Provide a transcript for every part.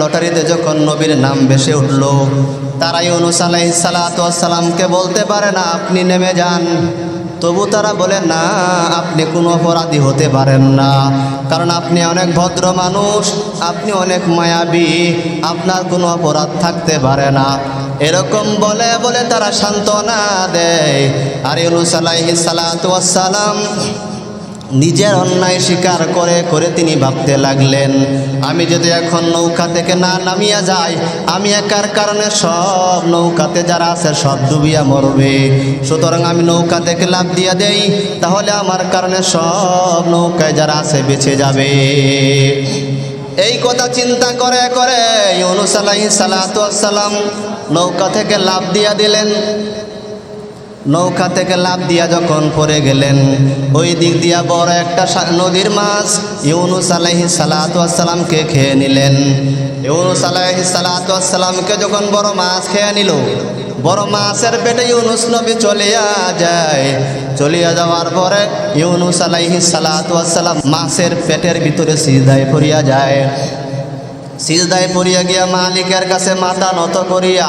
লটারিতে যখন নবীর নাম বেসে উঠল তারা ইউনুস আলাইহিস সালাতামকে বলতে পারে না, আপনি নেমে যান। তবু তারা বলে, না, আপনি কোনো অপরাধী হতে পারেন না, কারণ আপনি অনেক ভদ্র মানুষ, আপনি অনেক মায়াবী, আপনার কোনো অপরাধ থাকতে পারে না। এরকম বলে বলে তারা সান্ত্বনা দেয়। আর ইউনুস আলাইহিস সালাম নিজের অন্যায় স্বীকার করে করে তিনি ভাবতে লাগলেন, আমি যদি এখন নৌকা থেকে না নামিয়া যাই, আমি একার কারণে সব নৌকাতে যারা আছে সব ডুবিয়া মরবে। সুতরাং আমি নৌকা থেকে লাভ দিয়া দেই, তাহলে আমার কারণে সব নৌকায় যারা আছে বেঁচে যাবে। এই কথা চিন্তা করে করে ইউনুস আলাইহিস সালাম নৌকা থেকে লাভ দিয়া দিলেন। নৌকা থেকে লাভ দিয়া যখন পড়ে গেলেন, ওই দিক দিয়া বড় একটা নদীর মাছ ইউনুস আলাইহি সালাতামকে খেয়ে নিলেন। ইউনুস আলাইহি সালাতামকে যখন বড় মাছ খেয়ে নিল, বড় মাছের পেটে ইউনুস নবী চলিয়া যায়। চলিয়া যাওয়ার পরে ইউনুস আলাইহি সালাতাম মাছের পেটের ভিতরে সিজদায় পড়িয়া যায়। সিজদায় পড়িয়া গিয়া মালিকের কাছে মাথা নত করিয়া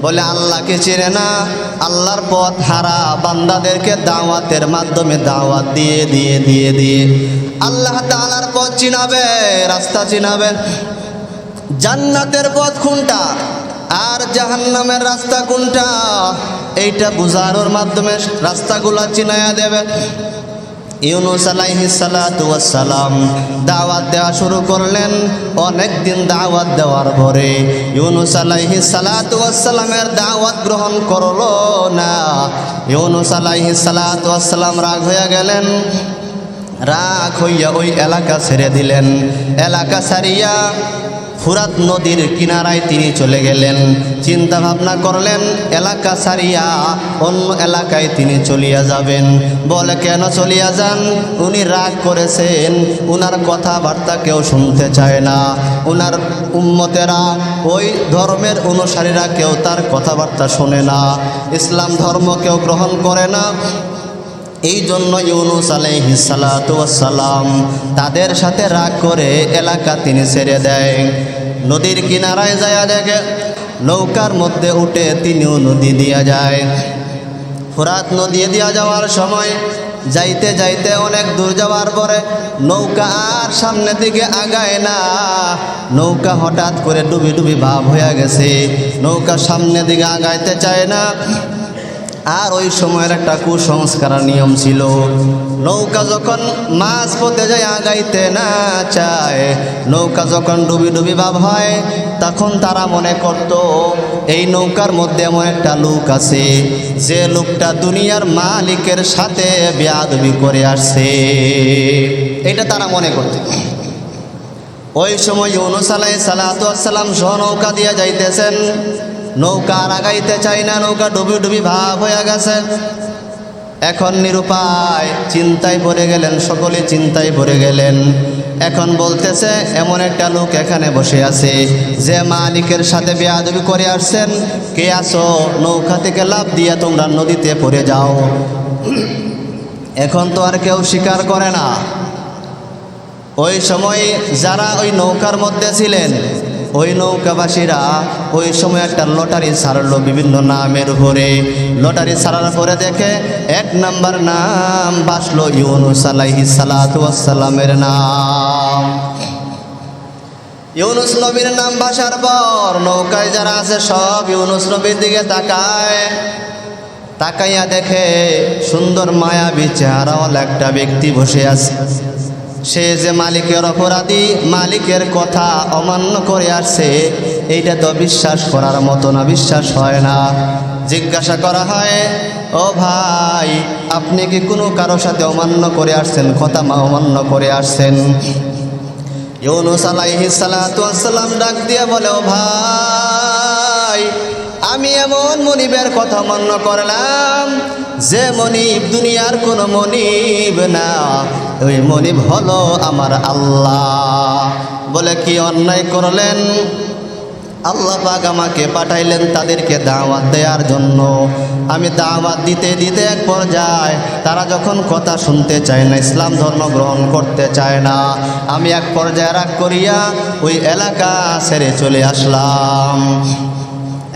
বলে আল্লাহকে চেনে না, আল্লাহর পথ হারা, বান্দাদেরকে দাওয়াতের মাধ্যমে দাওয়াত দিয়ে দিয়ে দিয়ে দিয়ে। আল্লাহ তাআলার পথ চিনাবে, রাস্তা চিনাবে। জান্নাতের পথ কোনটা? আর জাহান্নামের রাস্তা কোনটা? এইটা বুঝানোর মাধ্যমে রাস্তাগুলা চিনায়া দেবে। ইউনুস আলাইহি সালাম দাওয়াত দেওয়া শুরু করলেন। অনেক দিন দাওয়াত দেওয়ার পরে ইউনুস আলাইহি সালামের দাওয়াত গ্রহণ করল না। ইউনুস আলাইহি সালাম রাগ হয়ে গেলেন। রাগ হইয়া ওই এলাকা ছেড়ে দিলেন। এলাকা ছাড়িয়া ফুরাত নদীর কিনারায় তিনি চলে গেলেন। চিন্তা ভাবনা করলেন, এলাকা ছাড়িয়া অন্য এলাকায় তিনি চলিয়া যাবেন। বলে, কেন চলিয়া যান? উনি রাগ করেছেন। উনার কথাবার্তা কেউ শুনতে চায় না। উনার উম্মতেরা, ওই ধর্মের অনুসারীরা কেউ তার কথাবার্তা শোনে না। ইসলাম ধর্ম কেউ গ্রহণ করে না। এই জন্য ইউনুস আলাইহিসালাম তাদের সাথে রাগ করে এলাকা তিনি ছেড়ে দেয়। নদীর কিনারায় যায় দেখে নৌকার মধ্যে উঠে তিনিও নদী দিয়া যায়। ফোরাত নদী দিয়া যাওয়ার সময় যাইতে যাইতে অনেক দূর যাওয়ার পরে নৌকা আর সামনের দিকে আগায় না। নৌকা হঠাৎ করে ডুবি ডুবি ভাব হয়ে গেছে। নৌকা সামনের দিকে আগাইতে চায় না। আর ওই সময়ের একটা কুসংস্কার নিয়ম ছিল। নৌকা যখন মাছ পথে যায় আগাইতে না চায়, নৌকা যখন ডুবি ডুবি ভাব হয়, তখন তারা মনে করত, এই নৌকার মধ্যে এমন একটা লোক আছে, যে লোকটা দুনিয়ার মালিকের সাথে বেয়াদবি করে আসছে। এটা তারা মনে করত। ওই সময় ইউনুস আলাই সালাতাম সহ নৌকা দিয়ে যাইতেছেন। নৌকা আর আগাইতে চাই না, নৌকা ডুবি ডুবি ভাব হয়ে গেছে। এখন নিরুপায় চিন্তায় পড়ে গেলেন, সকলে চিন্তায় পড়ে গেলেন। এখন বলতেছে, এমন একটা লোক এখানে বসে আছে, যে মালিকের সাথে বেয়াদবি করে আসছেন। কে আসো নৌকা থেকে লাভ দিয়ে তোমরা নদীতে পড়ে যাও। এখন তো আর কেউ স্বীকার করে না। ওই সময় যারা ওই নৌকার মধ্যে ছিলেন ওই নৌকাবাসীরা ওই সময় একটা লটারি ছাড়লো বিভিন্ন নামের উপরে। লটারি ছাড়ার পরে দেখে এক নাম্বার নাম বাসলো ইউনুস আলাইহি সালামের নাম। ইউনুস নবীর নাম বাসার পর নৌকায় যারা আছে সব ইউনুস নবীর দিকে তাকায়। তাকাইয়া দেখে সুন্দর মায়াবী চেহারাওয়ালা একটা ব্যক্তি বসে আছে। সে যে মালিকের অপরাধী, মালিকের কথা অমান্য করে আসছে, এইটা তো বিশ্বাস করার মতো না, বিশ্বাস হয় না। জিজ্ঞাসা করা হয়, ও ভাই, আপনি কি কোনো কারও সাথে অমান্য করে আসছেন, কথা মা অমান্য করে আসছেন? সালাম ডাক দিয়ে বলে, ও ভাই, আমি এমন মনিবের কথা মান্য করলাম যে মনিব দুনিয়ার কোনো মনিব না, ওই মনিব হলো আমার আল্লাহ। বলে কি অন্যায় করলেন? আল্লাহ পাক আমাকে পাঠাইলেন তাদেরকে দাওয়াত দেওয়ার জন্য। আমি দাওয়াত দিতে দিতে এক পর্যায়ে তারা যখন কথা শুনতে চায় না, ইসলাম ধর্ম গ্রহণ করতে চায় না, আমি এক পর্যায়ে রাগ করিয়া ওই এলাকা ছেড়ে চলে আসলাম।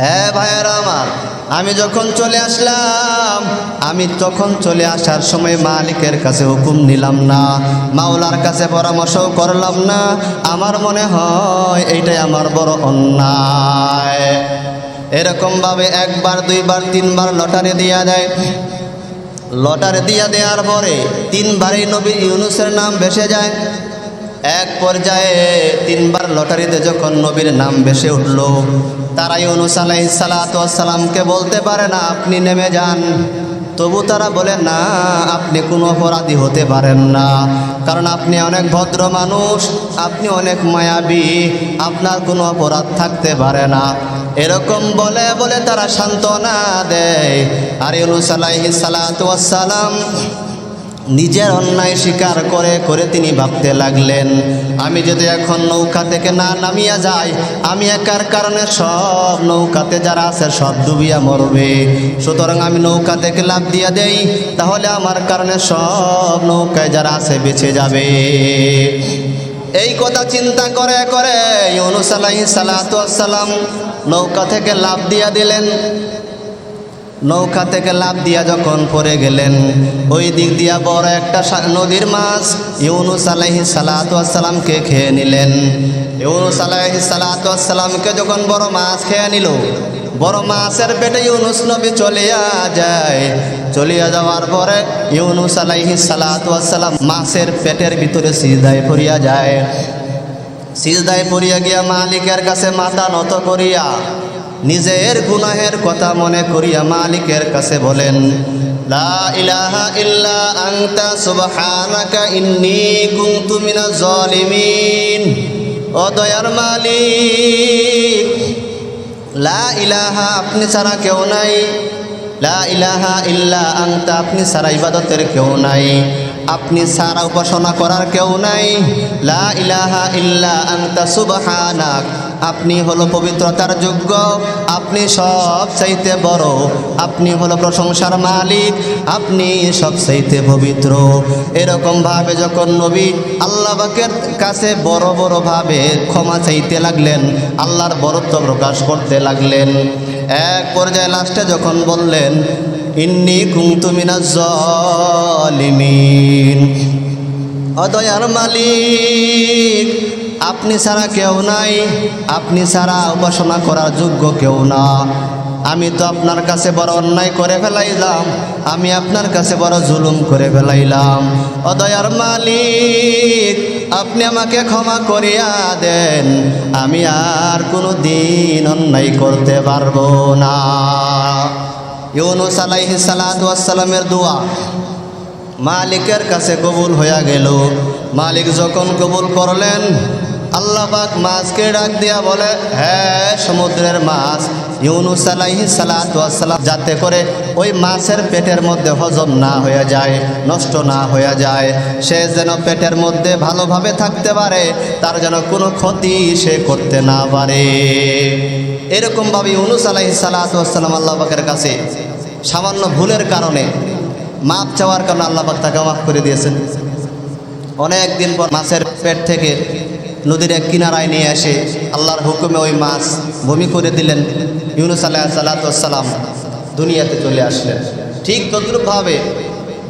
হ্যাঁ ভাইয়েরা আমার আমি যখন চলে আসলাম, আমি তখন চলে আসার সময় মালিকের কাছে হুকুম নিলাম না। মাওলার কাছে পরামর্শ করলাম না। আমার মনে হয় এইটাই আমার বড় অন্যায়। এরকমভাবে একবার, দুইবার, তিনবার লটারি দিয়া দেয়। লটারি দিয়া দেওয়ার পরে তিনবারই নবী ইউনুসের নাম ভেসে যায়। এক পর্যায়ে তিনবার লটারিতে যখন নবীর নাম ভেসে উঠল তারা ইউনুস আলাইহিস সালাতু ওয়াস সালামকে বলতে পারে না, আপনি নেমে যান। তবু তারা বলে, না, আপনি কোনো অপরাধী হতে পারেন না, কারণ আপনি অনেক ভদ্র মানুষ, আপনি অনেক মায়াবী, আপনার কোনো অপরাধ থাকতে পারে না। এরকম বলে বলে তারা সান্ত্বনা দেয়। আর ইউনুস আলাইহিস সালাতু সালাম নিজের অন্যায় স্বীকার করে করে তিনি ভাবতে লাগলেন, আমি যদি এখন নৌকা থেকে না নামিয়া যাই, আমি একার কারণে সব নৌকাতে যারা আছে সব ডুবিয়া মরবে। সুতরাং আমি নৌকা থেকে লাভ দিয়া দেই, তাহলে আমার কারণে সব নৌকায় যারা আছে বেঁচে যাবে। এই কথা চিন্তা করে করে ইউনুস ওয়াস সালাম নৌকা থেকে লাভ দিয়া দিলেন। নৌকা থেকে লাভ দিয়া যখন পড়ে গেলেন, ওই দিক দিয়া বড় একটা নদীর মাছ ইউনুস আলাইহি সালাতামকে খেয়ে নিলেন। ইউনুস আলাইহি সালাতামকে যখন বড় মাছ খেয়ে নিল, বড় মাছের পেটে ইউনুস নবী চলিয়া যায়। চলিয়া যাওয়ার পরে ইউনুস আলাইহি সালাতাম মাছের পেটের ভিতরে সিজদায় পড়িয়া যায়। সিজদায় পড়িয়া গিয়া মালিকের কাছে মাথা নত করিয়া নিজের গুনাহের কথা মনে করিয়া মালিকের কাছে বলেন, লা ইলাহা ইল্লা মালিক, লা ইলাহা আপনি ছাড়া কেউ নাই। লা ইলাহা ইল্লা আনতা, আপনি ছাড়া ইবাদতের কেউ নাই। আপনি ছাড়া উপাসনা করার কেউ নাই। লা ইলাহা ইল্লা আনতা, সুবহানাক। আপনি হলো পবিত্রতার যোগ্য, আপনি সব চাইতে বড়, আপনি হলো প্রশংসার মালিক, আপনি সব চাইতে পবিত্র। এরকম ভাবে যখন নবী আল্লাহ বাকের কাছে বড় বড় ভাবে ক্ষমা চাইতে লাগলেন, আল্লাহর বরত্ব প্রকাশ করতে লাগলেন। এক পর্যায়ে লাস্টে যখন বললেন, ইন্নি কুন্তু মিনাজ জালিমিন অদয়ার মালিক আপনি ছাড়া কেউ নাই, আপনি ছাড়া উপাসনা করার যোগ্য কেউ না। আমি তো আপনার কাছে বড় অন্যায় করে ফেলাইলাম, আমি আপনার কাছে বড় জুলুম করে ফেলাইলাম। অদয়ার মালিক, আপনি আমাকে ক্ষমা করিয়া দেন, আমি আর কোনো দিন অন্যায় করতে পারব না। ইউনুস ওয়াস সালামের দোয়া মালিকের কাছে কবুল হইয়া গেল। মালিক যখন কবুল করলেন আল্লাহ পাক মাছকে ডাক দিয়া বলে হ্যাঁ সমুদ্রের মাছ। ইউনুস আলাইহি সালাম যাতে করে ওই মাছের পেটের মধ্যে হজম না হয়ে যায়, নষ্ট না হয়ে যায়। সে যেন পেটের মধ্যে ভালোভাবে থাকতে পারে, তার যেন কোনো ক্ষতি সে করতে না পারে। এরকমভাবে ইউনুস আলাইহি সালাম আল্লাহ পাকের কাছে সামান্য ভুলের কারণে, মাপ চাওয়ার কারণে আল্লাহ পাক তাকে মাফ করে দিয়েছেন। অনেক দিন পর মাছের পেট থেকে নদীর এক কিনারায় নিয়ে এসে আল্লাহর হুকুমে ওই মাছ বমি করে দিলেন। ইউনুস আল্লাহ সাল্লাতাম দুনিয়াতে চলে আসলেন। ঠিক তদ্রুপভাবে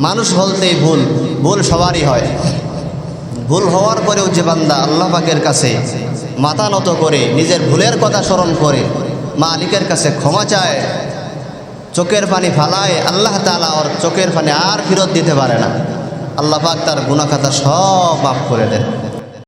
মানুষ বলতেই ভুল ভুল সবারই হয়। ভুল হওয়ার পরেও যে বান্দা আল্লাহ পাকের কাছে মাথা নত করে, নিজের ভুলের কথা স্মরণ করে, মালিকের কাছে ক্ষমা চায়, চোখের পানি ফালায়, আল্লাহ তালা ওর চোখের পানি আর ফেরত দিতে পারে না। আল্লাহ পাক তার গুণাখাতা সব মাফ করে দেন।